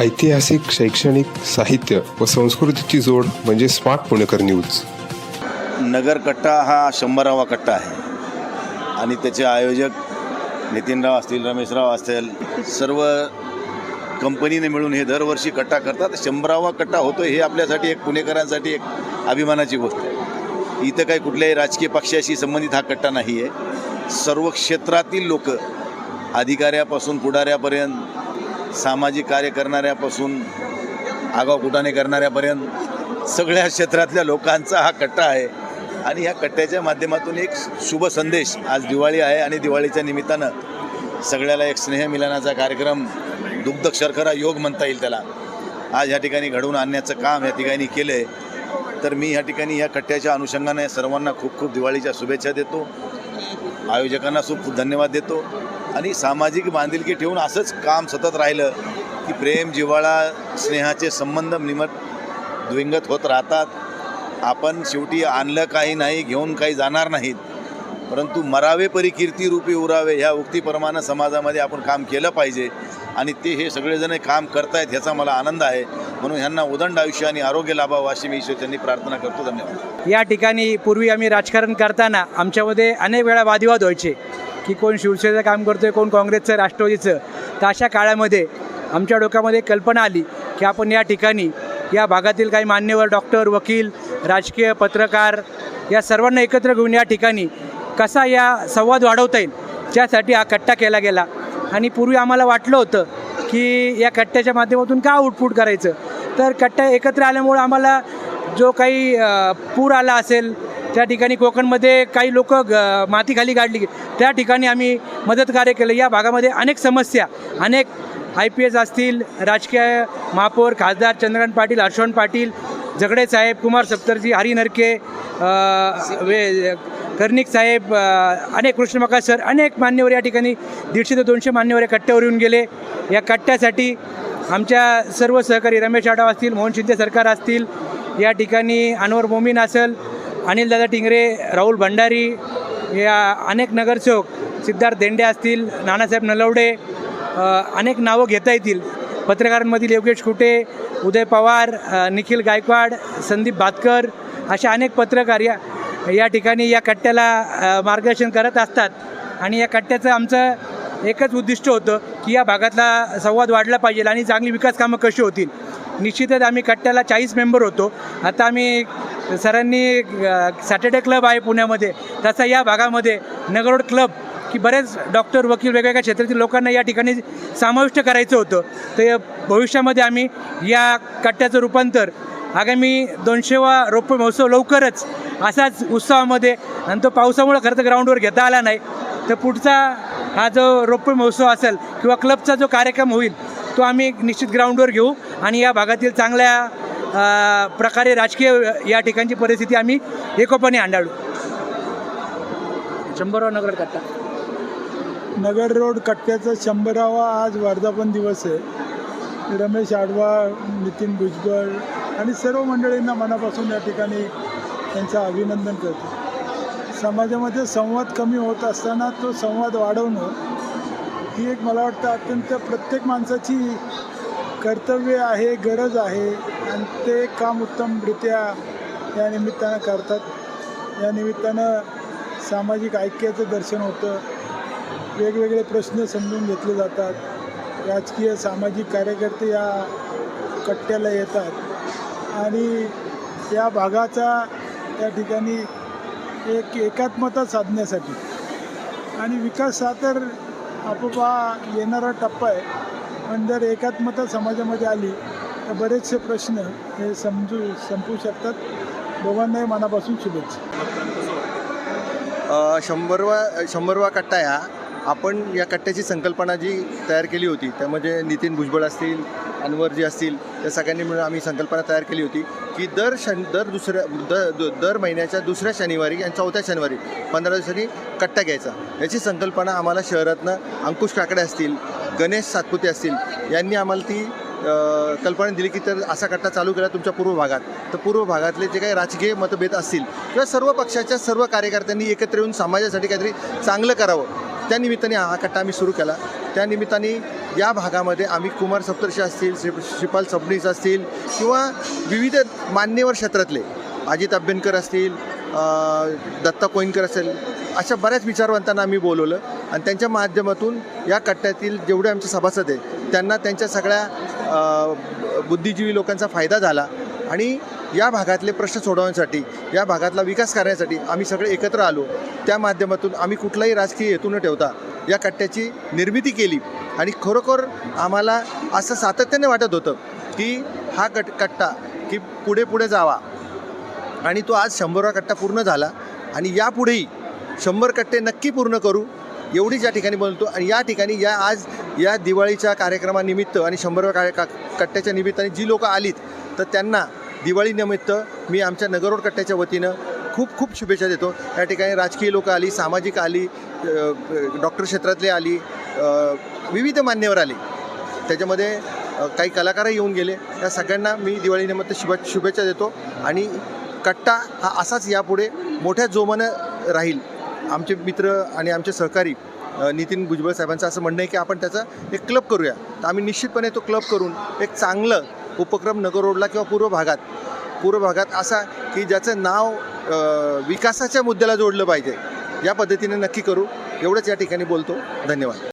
ऐतिहासिक शैक्षणिक साहित्य व संस्कृतीची जोड म्हणजे स्मार्ट पुणेकर न्यूज. नगर कट्टा हा शंभरावा कट्टा आहे. आणि त्याचे आयोजक नितीनराव असतील रमेशराव असतील सर्व कंपनीने मिळून हे दरवर्षी कट्टा करतात. शंभरावा कट्टा होतो हे आपल्यासाठी एक पुणेकरांसाठी एक अभिमानाची गोष्ट आहे. इथं काही कुठल्याही राजकीय पक्षाशी संबंधित हा कट्टा नाही आहे सर्व क्षेत्रातील लोक अधिकाऱ्यापासून पुढाऱ्यापर्यंत सामाजिक कार्य करणाऱ्यापासून आगाव कुटाने करणाऱ्यापर्यंत सगळ्या क्षेत्रातल्या लोकांचा हा कट्टा आहे. आणि ह्या कट्ट्याच्या माध्यमातून एक शुभ संदेश आज दिवाळी आहे आणि दिवाळीच्या निमित्तानं सगळ्याला एक स्नेहमिलनाचा कार्यक्रम दुग्ध शर्करा योग म्हणता येईल त्याला. आज ह्या ठिकाणी घडवून आणण्याचं काम ह्या ठिकाणी केलं आहे तर मी ह्या ठिकाणी ह्या कट्ट्याच्या अनुषंगाने सर्वांना खूप खूप दिवाळीच्या शुभेच्छा देतो. आयोजकांना खूप धन्यवाद देतो. आणि सामाजिक बांधिलकी ठेवून असंच काम सतत राहिलं की प्रेम जिव्हाळा स्नेहाचे संबंध निमत द्विंगत होत राहतात. आपण शेवटी आणलं काही नाही घेऊन काही जाणार नाहीत. परंतु मरावे परिकीर्ती रूपी उरावे ह्या उक्तीप्रमाणे समाजामध्ये आपण काम केलं पाहिजे. आणि ते हे सगळेजण काम करतायत ह्याचा मला आनंद आहे. म्हणून ह्यांना उदंड आयुष्य आणि आरोग्य लाभावं अशी मी ईश्वरच्यांनी प्रार्थना करतो. धन्यवाद. या ठिकाणी पूर्वी आम्ही राजकारण करताना आमच्यामध्ये अनेक वेळा वादविवाद व्हायचे की कोण शिवसेनेचं काम करतो आहे कोण काँग्रेसचं राष्ट्रवादीचं. तर अशा काळामध्ये आमच्या डोक्यामध्ये कल्पना आली की आपण या ठिकाणी या भागातील काही मान्यवर डॉक्टर वकील राजकीय पत्रकार या सर्वांना एकत्र घेऊन या ठिकाणी कसा या संवाद वाढवता येईल त्यासाठी हा कट्टा केला गेला. आणि पूर्वी आम्हाला वाटलं होतं की या कट्ट्याच्या माध्यमातून का आउटपुट करायचं? तर कट्ट्या एकत्र आल्यामुळं आम्हाला जो काही पूर आला असेल त्या ठिकाणी कोकणमध्ये काही लोक मातीखाली गाडली त्या ठिकाणी आम्ही मदत कार्य केलं. या भागामध्ये अनेक समस्या अनेक आय पी एस असतील राजकीय महापौर खासदार चंद्रकांत पाटील हर्षवंत पाटील झगडे साहेब कुमार सप्तर्जी हरी नरके वे कर्णिक साहेब अनेक कृष्णमका सर अनेक मान्यवर या ठिकाणी दीडशे ते दोनशे मान्यवर या कट्ट्यावर येऊन गेले. या कट्ट्यासाठी आमच्या सर्व सहकारी रमेश आढाव असतील मोहन शिंदे सरकार असतील या ठिकाणी अनवर मोमीन असेल अनिलदादा टिंगरे राहुल भंडारी या अनेक नगरसेवक सिद्धार्थ देंडे असतील नानासाहेब नलवडे अनेक नावं घेता येतील. पत्रकारांमधील योगेश कुटे उदय पवार निखिल गायकवाड संदीप भातकर अशा अनेक पत्रकार या या ठिकाणी या कट्ट्याला मार्गदर्शन करत असतात. आणि या कट्ट्याचं आमचं एकच उद्दिष्ट होतं की या भागातला संवाद वाढला पाहिजे आणि चांगली विकास कामं कशी होतील. निश्चितच आम्ही कट्ट्याला चाळीस मेंबर होतो. आता आम्ही सरांनी सॅटर्डे क्लब आहे पुण्यामध्ये. तसा या भागामध्ये नगरोड क्लब की बरेच डॉक्टर वकील वेगवेगळ्या क्षेत्रातील लोकांना या ठिकाणी समाविष्ट करायचं होतं. तर भविष्यामध्ये आम्ही या कट्ट्याचं रूपांतर आगामी दोनशेवा रोप महोत्सव लवकरच असाच उत्सवामध्ये आणि तो पावसामुळं खरं तर ग्राउंडवर घेता आला नाही. तर पुढचा हा जो रौप्य महोत्सव असेल किंवा क्लबचा जो कार्यक्रम होईल तो आम्ही निश्चित ग्राउंडवर घेऊ आणि या भागातील चांगल्या प्रकारे राजकीय या ठिकाणची परिस्थिती आम्ही एकोपाने हांडाळू. शंभरवा नगर कट्टा. नगर रोड कट्ट्याचा शंभरावा आज वर्धापन दिवस आहे. रमेश आडवा नितीन भुजबळ आणि सर्व मंडळींना मनापासून या ठिकाणी त्यांचं अभिनंदन करतो. समाजामध्ये संवाद कमी होत असताना तो संवाद वाढवणं ही एक मला वाटतं अत्यंत प्रत्येक माणसाची कर्तव्य आहे गरज आहे. आणि ते काम उत्तमरित्या या निमित्तानं करतात. या निमित्तानं सामाजिक ऐक्याचं दर्शन होतं. वेगवेगळे प्रश्न समजून घेतले जातात. राजकीय सामाजिक कार्यकर्ते या कट्ट्याला येतात. आणि या भागाचा त्या ठिकाणी एक एकात्मता साधण्यासाठी. आणि विकास हा तर आपोपा येणारा टप्पा आहे. पण जर एकात्मता समाजामध्ये आली तर बरेचसे प्रश्न हे समजू संपू शकतात. दोघांनाही मनापासून शुभेच्छा. शंभरवा शंभरवा कट्टा ह्या आपण या कट्ट्याची संकल्पना जी तयार केली होती त्यामध्ये नितीन भुजबळ असतील अनवरजी असतील त्या सगळ्यांनी मिळून आम्ही संकल्पना तयार केली होती की दर शन दर दुसऱ्या दर द- दर महिन्याच्या दुसऱ्या शनिवारी आणि चौथ्या शनिवारी पंधरा दिवसांनी कट्टा घ्यायचा. याची संकल्पना आम्हाला शहरातनं अंकुश काकडे असतील गणेश सातपुते असतील यांनी आम्हाला ती कल्पना दिली की तर असा कट्टा चालू केला तुमच्या पूर्व भागात. तर पूर्व भागातले जे काही राजकीय मतभेद असतील किंवा सर्व पक्षाच्या सर्व कार्यकर्त्यांनी एकत्र येऊन समाजासाठी काहीतरी चांगलं करावं त्या निमित्ताने हा कट्टा आम्ही सुरू केला. त्या निमित्ताने या भागामध्ये आम्ही कुमार सप्तर्षी असतील श्री श्रीपाल सबनीस असतील किंवा विविध मान्यवर क्षेत्रातले अजित अभ्यंकर असतील दत्ता कोईनकर असेल अशा बऱ्याच विचारवंतांना आम्ही बोलवलं. आणि त्यांच्या माध्यमातून या कट्ट्यातील जेवढे आमचे सभासद आहेत त्यांना त्यांच्या सगळ्या बुद्धिजीवी लोकांचा फायदा झाला. आणि या भागातले प्रश्न सोडवण्यासाठी या भागातला विकास करण्यासाठी आम्ही सगळे एकत्र आलो. त्या माध्यमातून आम्ही कुठलाही राजकीय हेतू न ठेवता या कट्ट्याची निर्मिती केली. आणि खरोखर आम्हाला असं सातत्याने वाटत होतं की हा कट कट्टा की पुढे पुढे जावा. आणि तो आज शंभरवा कट्टा पूर्ण झाला. आणि यापुढेही शंभर कट्टे नक्की पूर्ण करू एवढीच या ठिकाणी बोलतो आणि या ठिकाणी या आज या दिवाळीच्या कार्यक्रमानिमित्त आणि शंभरव्या कार्य का कट्ट्याच्या निमित्ताने जी लोकं आलीत तर त्यांना दिवाळीनिमित्त मी आमच्या नगररोड कट्ट्याच्या वतीनं खूप खूप शुभेच्छा देतो. या ठिकाणी राजकीय लोकं आली सामाजिक आली डॉक्टर क्षेत्रातले आली विविध मान्यवर आले. त्याच्यामध्ये काही कलाकारही येऊन गेले. त्या सगळ्यांना मी दिवाळीनिमित्त शुभे शुभेच्छा देतो. आणि कट्टा हा असाच यापुढे मोठ्या जोमानं राहील. आमचे मित्र आणि आमचे सहकारी नितीन भुजबळ साहेबांचं असं म्हणणं आहे की आपण त्याचा एक क्लब करूया. तर आम्ही निश्चितपणे तो क्लब करून एक चांगलं उपक्रम नगर रोडला किंवा पूर्व भागात पूर्व भागात असा की ज्याचं नाव विकासाच्या मुद्द्याला जोडलं पाहिजे. या पद्धतीने नक्की करू. एवढंच या ठिकाणी बोलतो. धन्यवाद.